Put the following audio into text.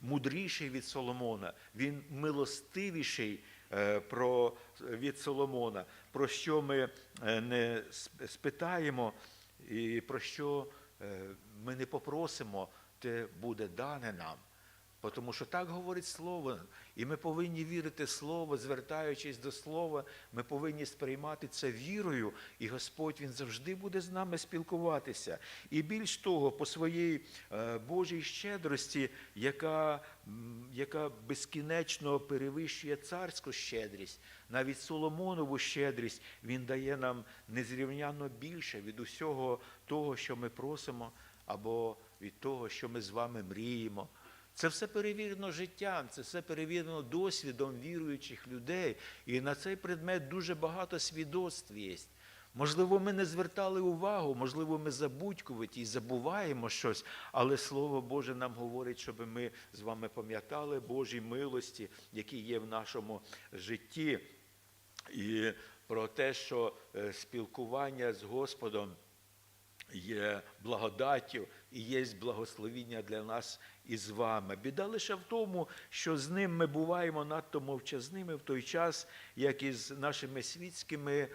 мудріший від Соломона, він милостивіший е, про, від Соломона, про що ми е, не спитаємо і про що е, ми не попросимо, те буде дане нам. Тому що так говорить Слово, і ми повинні вірити Слово, звертаючись до Слова, ми повинні сприймати це вірою, і Господь Він завжди буде з нами спілкуватися. І більш того, по своїй е, Божій щедрості, яка, яка безкінечно перевищує царську щедрість, навіть Соломонову щедрість, Він дає нам незрівняно більше від усього того, що ми просимо, або від того, що ми з вами мріємо. Це все перевірено життям, це все перевірено досвідом віруючих людей. І на цей предмет дуже багато свідоцтв є. Можливо, ми не звертали увагу, можливо, ми забудькуваті і забуваємо щось, але Слово Боже нам говорить, щоб ми з вами пам'ятали Божі милості, які є в нашому житті, і про те, що е, спілкування з Господом є благодаттю і є благословіння для нас і з вами. Біда лише в тому, що з ним ми буваємо надто мовчазними в той час, як і з нашими світськими